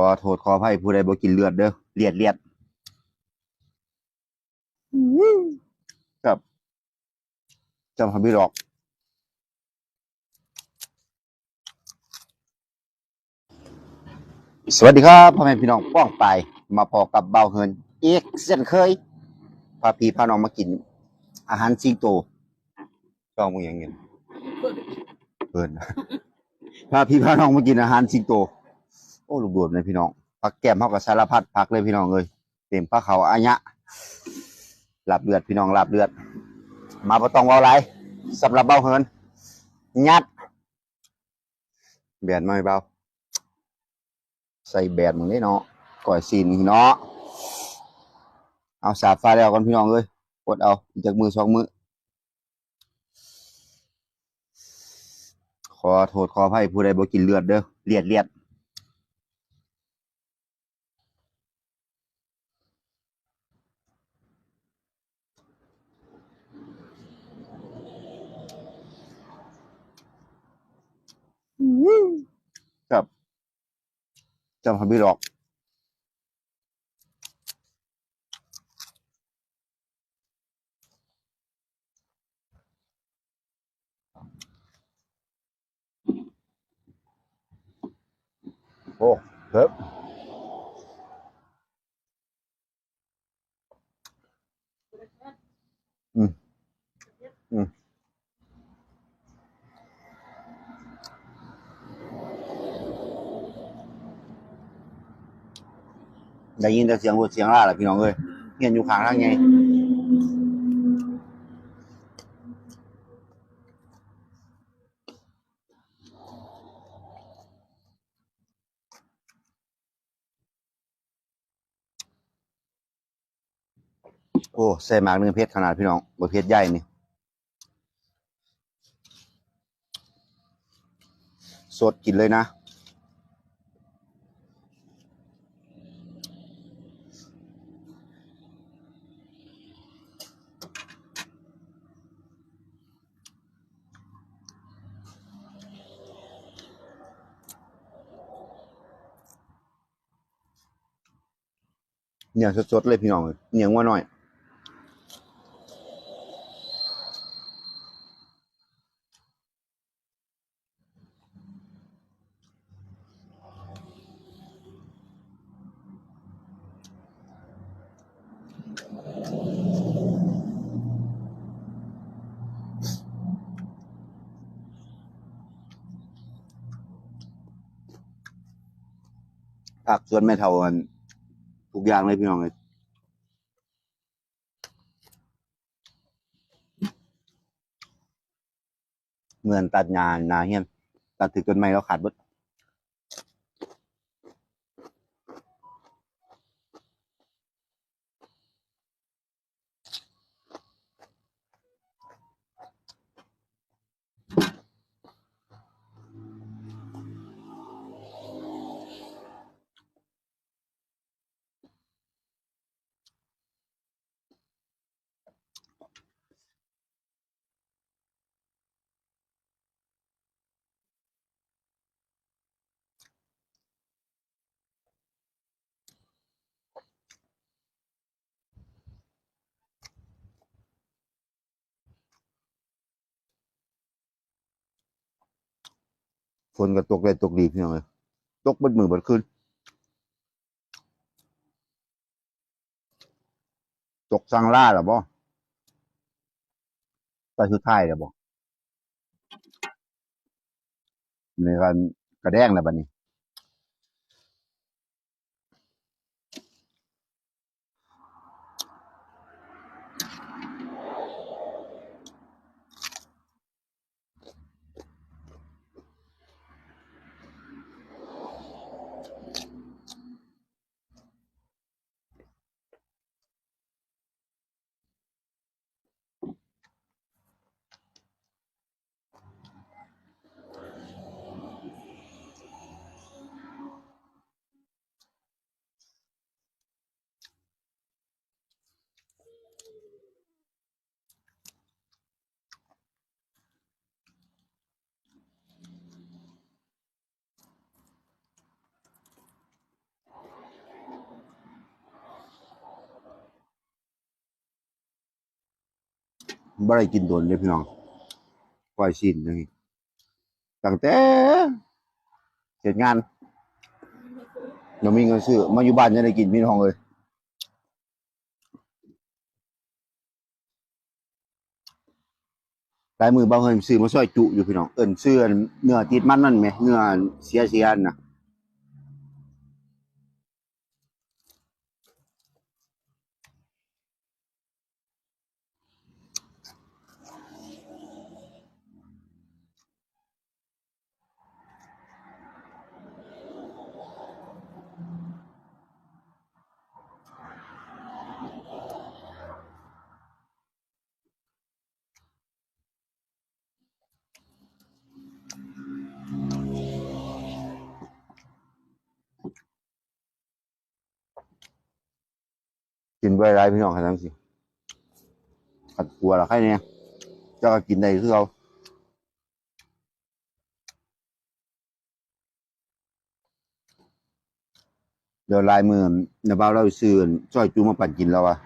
อโทษขออภัยผู้ใดบ่กินเลือดเด้อเลียดเลียดครับจำคำพี่หรอกสวัสดีครับพ่อแม่พี่น้องป้องไปายมาพอกับเบาเฮินอีกเช่นเคยพาพี่พาน้องมากิน อาหารสิงโตชอบมึงอย่างเงี้ยเพิ่นพาพี่พาน้องมากินอาหารสิงโต โอ้ลูกโดดเลยพี่น้องผักแก้มเฮากับสารพัดผักเลยพี่น้องเอ้ยเต็มผักเขาอาญะหลาบเลือดพี่น้องหลาบเลือด มาบ่ต้องเว้าหลายสำหรับเบาเฮินยัดแบนมาให้เบาใส่แบนมึงนี่เนาะก่อยซีนี้เนาะเอาสาดฟ้าแล้วก่อนพี่น้องเอ้ยกดเอาจากมือสองมือขอโทษขออภัยผู้ใดบ่กินเลือดเด้อเลียดเลียด ครับ จำคำพี่หรอกโอ้เฮ้ยอืมอืม ได้ยินแต่เสียงรถเสียงล่าแหละพี่น้องเอ้ยเงียนอยู่ข้างทางไงโอ้ใส่หมากเนื้อเพชรขนาดพี่น้องบ่เพชรใหญ่นี่สดกินเลยนะ เนี่ยสดๆเลยพี่น้องเนี่ยงัวหน่อย ผักสวนแม่เท่ากัน ทุกอย่างเลยพี่น้องเลยเหมือนตัดงานนาเฮียนตัดถึงต้นไม้แล้วขาดบด ฝนก็ตกได้ตกดีพี่น้องเลยตกเบดมือเบดขึ้น ตกสังล่าหรอบ่ไปสุดท้ายหรอบ่ในการกระแดงแล้วบัดนี้ อ บ่ได้กินโดนเลยพี่น้องก้อยชิ้นนี่ตั้งแต่เสร็จงานยังมีเงินซื้อมาอยู่บ้านจะได้กินพี่น้องเลยลายมือบาวเฮินซื้อมาซอยจุอยู่พี่น้องเอิ้นซื้อเนื้อติดมันนั่นไหมเนื้อเสียเสียๆน่ะ กินไปไรพี่น้องครับทั้งสิขัดกลัวหรอใครเนี่ยเจ้าก็กินได้คือเขาเดี๋ยวลายมือในบ้าวเราซื้อจ้อยจูมาปั่นกินแล้ววะ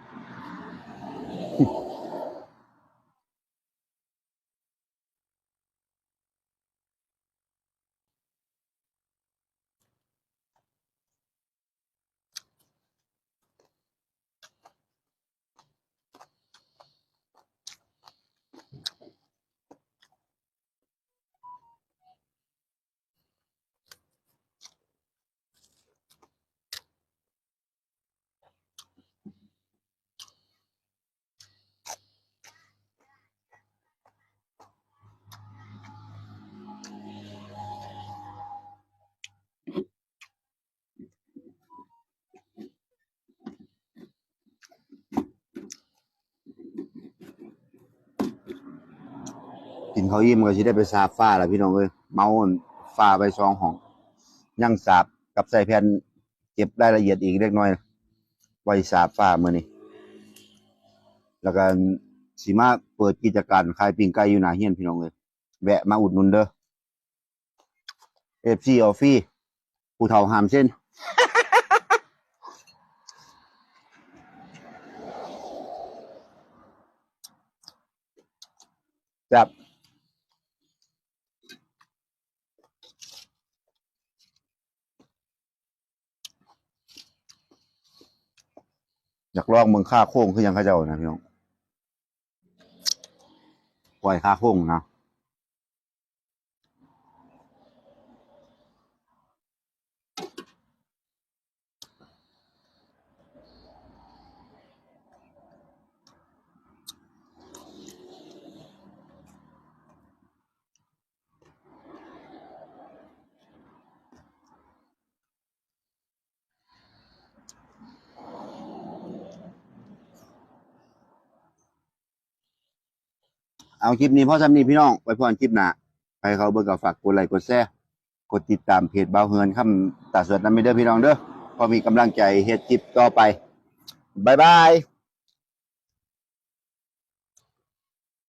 กิน เขาวอิ่มก็สิได้ไปสาบฟ้าล้วพี่น้องเอ้ยเมาอั่นฟ้าไปสองห้องยังสาบกับใส่แผ่นเก็บรายละเอียดอีกเล็กน้อยไว้สาบฟ้ามื้อนี้แล้วก็สิมาเปิดกิจการขายปิ้งไก่อยู่หน้าเฮียนพี่น้องเอ้ยแวะมาอุดหนุนเด้อ FC ออฟฟี่ผู้เฒ่าหามเส้นจับ อยาก ลองเมืองค่าโค้งคือยังข้าเจ้านะพี่น้องปล่อยค่าโค้งนะ เอาคลิปนี้พ่อจำนี้พี่น้องไปพรคลิปหน้าใครเขาเบิ่งก็ฝากกดไลค์กดแชร์กดติดตามเพจเบาเฮือนคำตาสวดน้ำไม่เด้อพี่น้องเด้อพอมีกำลังใจเฮ็ดคลิปต่อไปบายบาย